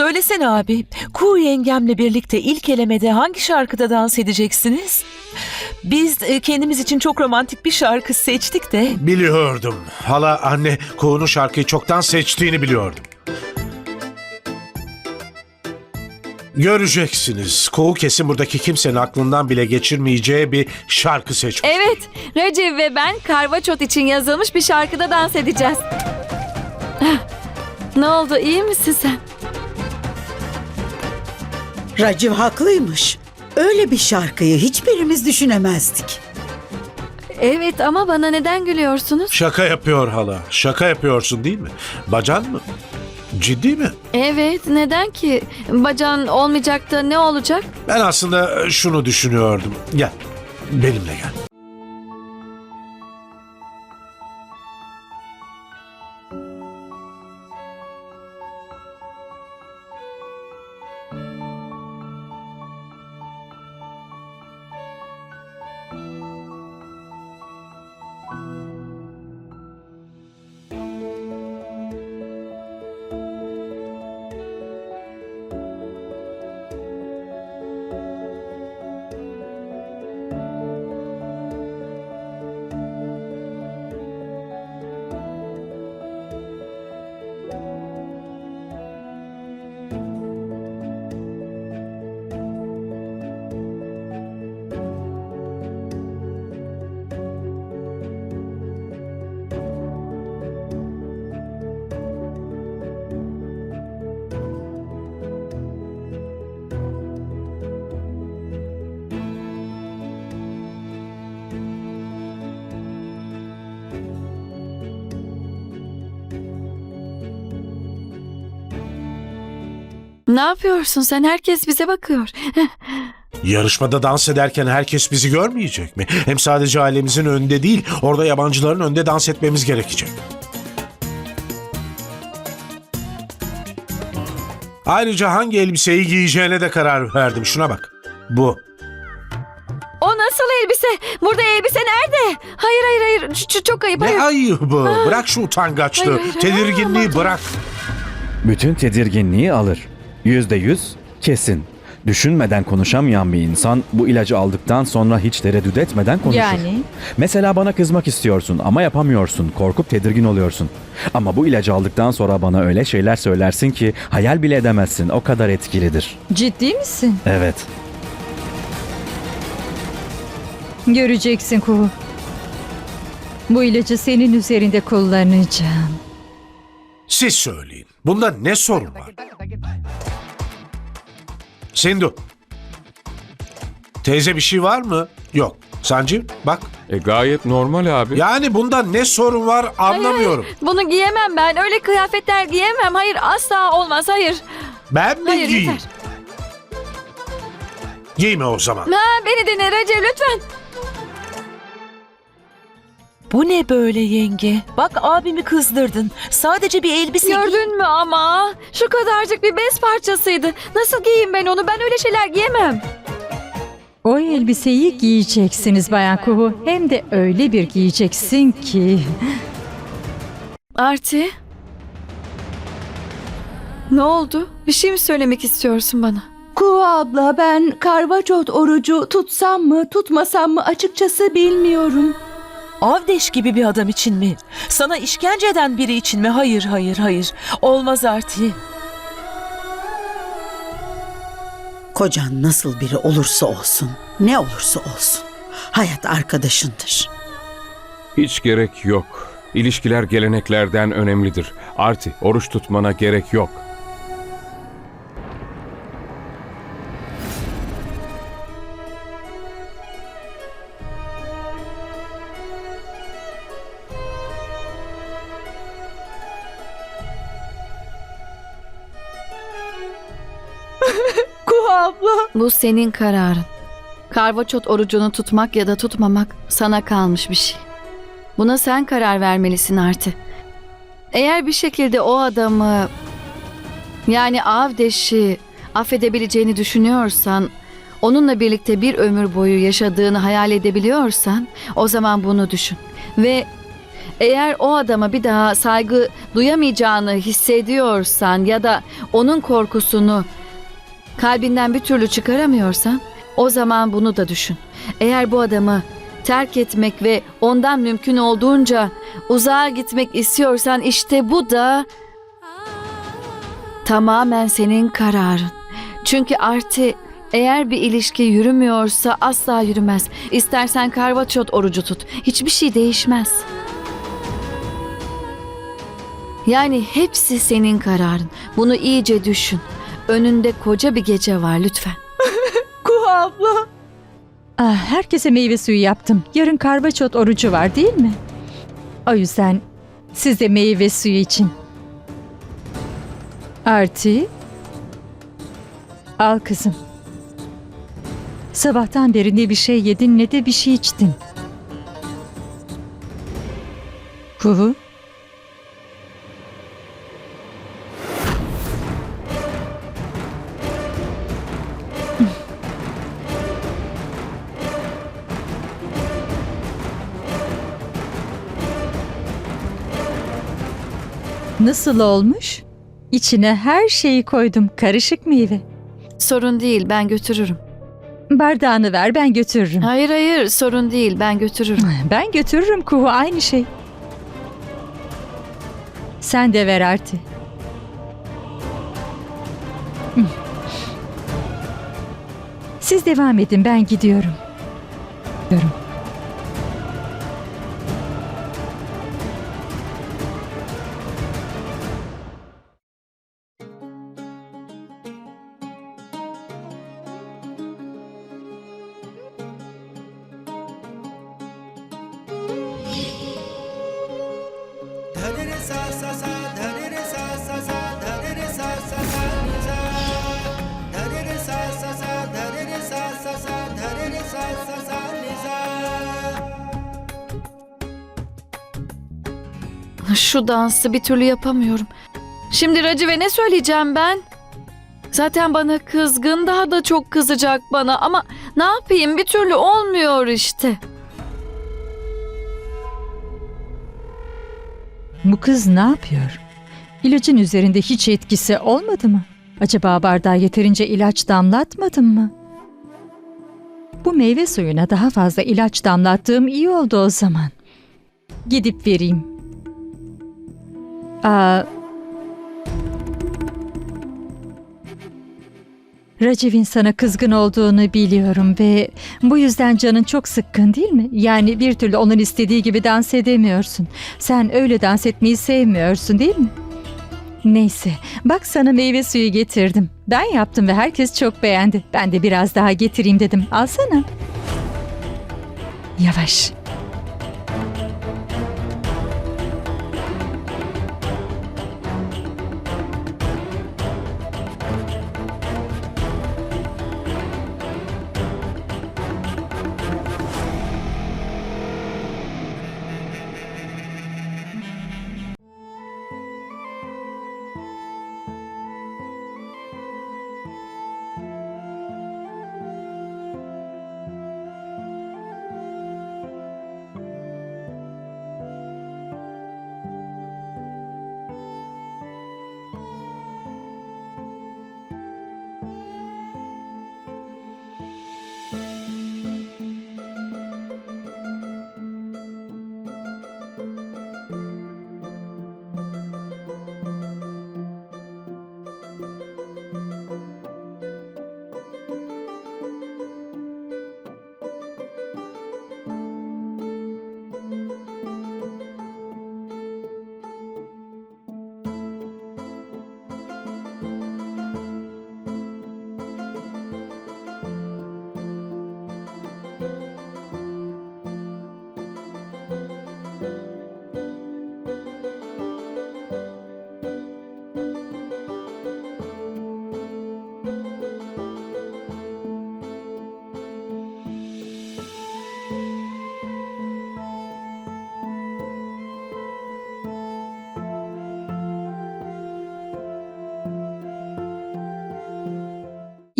Söylesene abi, Kuğu yengemle birlikte ilk elemede hangi şarkıda dans edeceksiniz? Biz e, kendimiz için çok romantik bir şarkı seçtik de. Biliyordum. Hala anne Kuğu'nun şarkıyı çoktan seçtiğini biliyordum. Göreceksiniz. Kuğu kesin buradaki kimsenin aklından bile geçirmeyeceği bir şarkı seçmiş. Evet, Recep ve ben Karvaçot için yazılmış bir şarkıda dans edeceğiz. Ah, Ne oldu, iyi misin sen? Raciv haklıymış. Öyle bir şarkıyı hiçbirimiz düşünemezdik. Evet ama bana neden gülüyorsunuz? Şaka yapıyor hala. Şaka yapıyorsun değil mi? Bacan mı? Ciddi mi? Evet, neden ki? Bacan olmayacak da ne olacak? Ben aslında şunu düşünüyordum. Gel. Benimle gel. Ne yapıyorsun sen? Herkes bize bakıyor. Yarışmada dans ederken herkes bizi görmeyecek mi? Hem sadece ailemizin önünde değil, orada yabancıların önünde dans etmemiz gerekecek. Ayrıca hangi elbiseyi giyeceğine de karar verdim. Şuna bak. Bu. O nasıl elbise? Burada elbise nerede? Hayır hayır hayır. Ç- ç- çok ayıp. Hayır. Ne ayıbı. Bırak şu utangaçlığı. Hayır, hayır, hayır. Tedirginliği Aman bırak. Bütün tedirginliği alır. Yüzde yüz kesin. Düşünmeden konuşamayan bir insan bu ilacı aldıktan sonra hiç tereddüt etmeden konuşur. Yani? Mesela bana kızmak istiyorsun ama yapamıyorsun. Korkup tedirgin oluyorsun. Ama bu ilacı aldıktan sonra bana öyle şeyler söylersin ki hayal bile edemezsin. O kadar etkilidir. Ciddi misin? Evet. Göreceksin Kuhu. Bu ilacı senin üzerinde kullanacağım. Siz söyleyin. Bunda ne sorun var? Sindu. Teyze bir şey var mı? Yok. Sancı bak. E gayet normal abi. Yani bunda ne sorun var anlamıyorum. Bunu giyemem ben. Öyle kıyafetler giyemem. Hayır asla olmaz. Hayır. Ben mi Hayır giyeyim? yeter. Giyme o zaman. Ha, beni dinle Recep lütfen. Bu ne böyle yenge? Bak abimi kızdırdın. Sadece bir elbise Gördün mü ama? Şu kadarcık bir bez parçasıydı. Nasıl giyeyim ben onu? Ben öyle şeyler giyemem. O elbiseyi giyeceksiniz Bayan Kuhu. Hem de öyle bir giyeceksin ki. Arti. Ne oldu? Bir şey mi söylemek istiyorsun bana? Kuğu abla ben karvaçot orucu tutsam mı tutmasam mı açıkçası bilmiyorum. Avdeş gibi bir adam için mi? Sana işkence eden biri için mi? Hayır, hayır, hayır. Olmaz Arti. Kocan nasıl biri olursa olsun, ne olursa olsun. Hayat arkadaşındır. Hiç gerek yok. İlişkiler geleneklerden önemlidir. Arti, oruç tutmana gerek yok. Kuğu abla. Bu senin kararın. Karvaçot orucunu tutmak ya da tutmamak sana kalmış bir şey. Buna sen karar vermelisin Arti. Eğer bir şekilde o adamı yani Avdeş'i affedebileceğini düşünüyorsan, onunla birlikte bir ömür boyu yaşadığını hayal edebiliyorsan o zaman bunu düşün. Ve Eğer o adama bir daha saygı duyamayacağını hissediyorsan ya da onun korkusunu kalbinden bir türlü çıkaramıyorsan o zaman bunu da düşün. Eğer bu adamı terk etmek ve ondan mümkün olduğunca uzağa gitmek istiyorsan işte bu da tamamen senin kararın. Çünkü artı eğer bir ilişki yürümüyorsa asla yürümez. İstersen karvaçot orucu tut. Hiçbir şey değişmez. Yani hepsi senin kararın. Bunu iyice düşün. Önünde koca bir gece var lütfen. Kuhu abla. Ah, herkese meyve suyu yaptım. Yarın karvaçot orucu var değil mi? O yüzden siz de meyve suyu için. Artı. Al kızım. Sabahtan beri ne bir şey yedin ne de bir şey içtin. Kuhu. Nasıl olmuş? İçine her şeyi koydum. Karışık meyve. Sorun değil ben götürürüm. Bardağını ver ben götürürüm. Hayır hayır sorun değil ben götürürüm. Ben götürürüm kuhu aynı şey. Sen de ver Arti. Siz devam edin ben gidiyorum. Gidiyorum. Şu dansı bir türlü yapamıyorum. Şimdi Racive ne söyleyeceğim ben? Zaten bana kızgın daha da çok kızacak bana ama ne yapayım bir türlü olmuyor işte. Bu kız ne yapıyor? İlacın üzerinde hiç etkisi olmadı mı? Acaba bardağa yeterince ilaç damlatmadın mı? Bu meyve suyuna daha fazla ilaç damlattığım iyi oldu o zaman. Gidip vereyim. Aa, Raciv'in sana kızgın olduğunu biliyorum ve bu yüzden canın çok sıkkın değil mi? Yani bir türlü onun istediği gibi dans edemiyorsun. Sen öyle dans etmeyi sevmiyorsun değil mi? Neyse, bak sana meyve suyu getirdim. Ben yaptım ve herkes çok beğendi. Ben de biraz daha getireyim dedim. Alsana. Yavaş.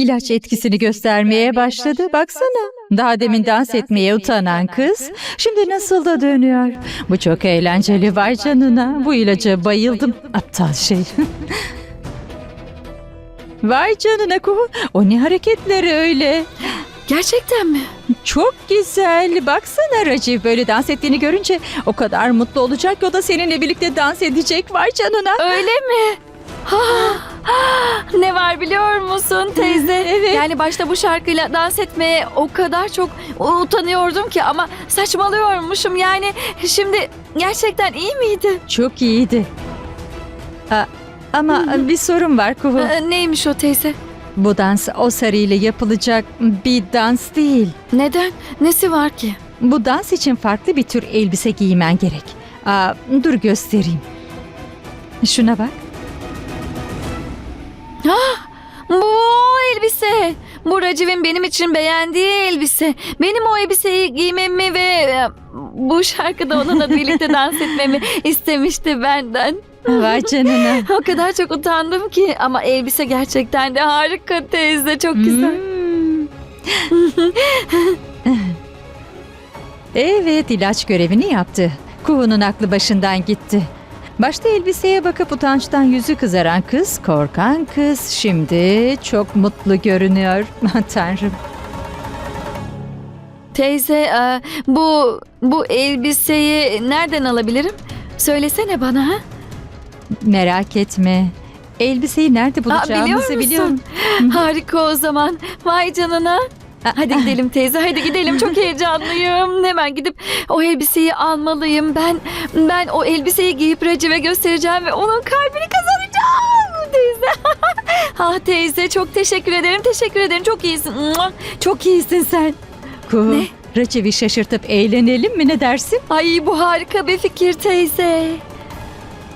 İlaç etkisini göstermeye başladı. Baksana. Daha demin dans etmeye utanan kız şimdi nasıl da dönüyor. Bu çok eğlenceli vay canına. Bu ilaca bayıldım. Aptal şey. vay canına Kuhu. O ne hareketleri öyle. Gerçekten mi? Çok güzel. Baksana Raciv böyle dans ettiğini görünce o kadar mutlu olacak ki o da seninle birlikte dans edecek. Vay canına. Öyle mi? Ne var biliyor musun teyze? Evet. Yani başta bu şarkıyla dans etmeye o kadar çok utanıyordum ki ama saçmalıyormuşum. Yani şimdi gerçekten iyi miydi? Çok iyiydi. Aa, ama bir sorun var Kuhu. Ee, neymiş o teyze? Bu dans o sarıyla yapılacak bir dans değil. Neden? Nesi var ki? Bu dans için farklı bir tür elbise giymen gerek. Aa, dur göstereyim. Şuna bak. Bu o elbise. Bu Raciv'in benim için beğendiği elbise. Benim o elbiseyi giymemi ve e, bu şarkıda onunla birlikte dans etmemi istemişti benden. Vay canına. O kadar çok utandım ki ama elbise gerçekten de harika teyze çok güzel. Hmm. evet ilaç görevini yaptı. Kuhu'nun aklı başından gitti. Başta elbiseye bakıp utançtan yüzü kızaran kız, korkan kız şimdi çok mutlu görünüyor. Tanrım. Teyze e, bu bu elbiseyi nereden alabilirim? Söylesene bana ha? Merak etme. Elbiseyi nerede bulacağımızı biliyor musun? biliyorum. Harika o zaman. Vay canına. Hadi gidelim teyze hadi gidelim çok heyecanlıyım. Hemen gidip o elbiseyi almalıyım. Ben ben o elbiseyi giyip Recep'e göstereceğim ve onun kalbini kazanacağım teyze. ah teyze çok teşekkür ederim teşekkür ederim çok iyisin. Çok iyisin sen. Kuhu, Ne? Recep'i şaşırtıp eğlenelim mi ne dersin? Ay bu harika bir fikir teyze.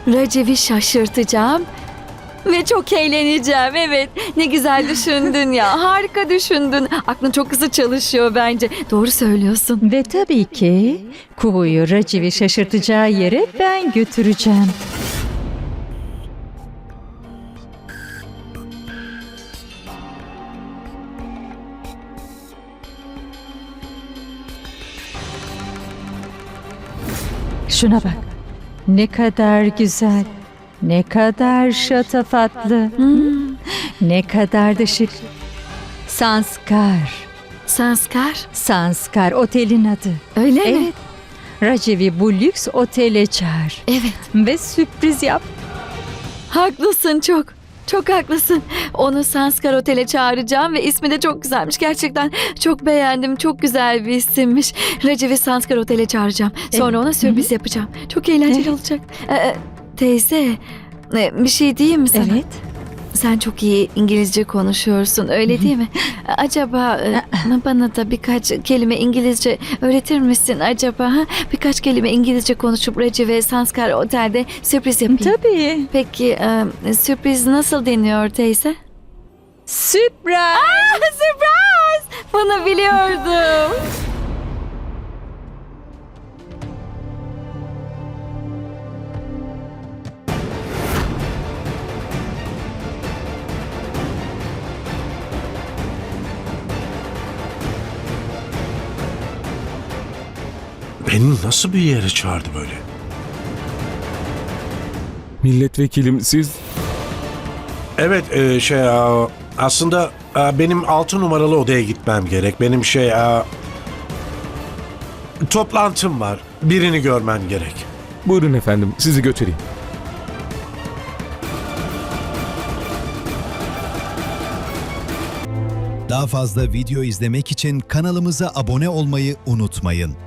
Recep'i şaşırtacağım. Ve çok eğleneceğim evet. Ne güzel düşündün ya. Harika düşündün. Aklın çok hızlı çalışıyor bence. Doğru söylüyorsun. Ve tabii ki Kuhu'yu Recep'i şaşırtacağı yere ben götüreceğim. Şuna bak. Ne kadar güzel. Ne kadar şatafatlı. Ne kadar da şık. Sanskar. Sanskar. Sanskar otelin adı. Öyle mi? Evet. Racevi bu lüks otele çağır. Evet. Ve sürpriz yap. Haklısın çok. Çok haklısın. Onu Sanskar Otel'e çağıracağım ve ismi de çok güzelmiş. Gerçekten çok beğendim. Çok güzel bir isimmiş. Recep'i Sanskar Otel'e çağıracağım. Sonra ona sürpriz yapacağım. Çok eğlenceli Evet. olacak. Ee, teyze, e, bir şey diyeyim mi sana? Evet. Sen çok iyi İngilizce konuşuyorsun öyle değil mi? Acaba e, bana da birkaç kelime İngilizce öğretir misin acaba? Ha? Birkaç kelime İngilizce konuşup Reci ve Sanskar Otel'de sürpriz yapayım. Tabii. Peki e, sürpriz nasıl deniyor teyze? Sürpriz. Sürpriz! Bunu biliyordum. Beni nasıl bir yere çağırdı böyle? Milletvekilim siz Evet e, şey a, aslında a, benim altı numaralı odaya gitmem gerek. Benim şey a, toplantım var. Birini görmem gerek. buyurun efendim sizi götüreyim. Daha fazla video izlemek için kanalımıza abone olmayı unutmayın.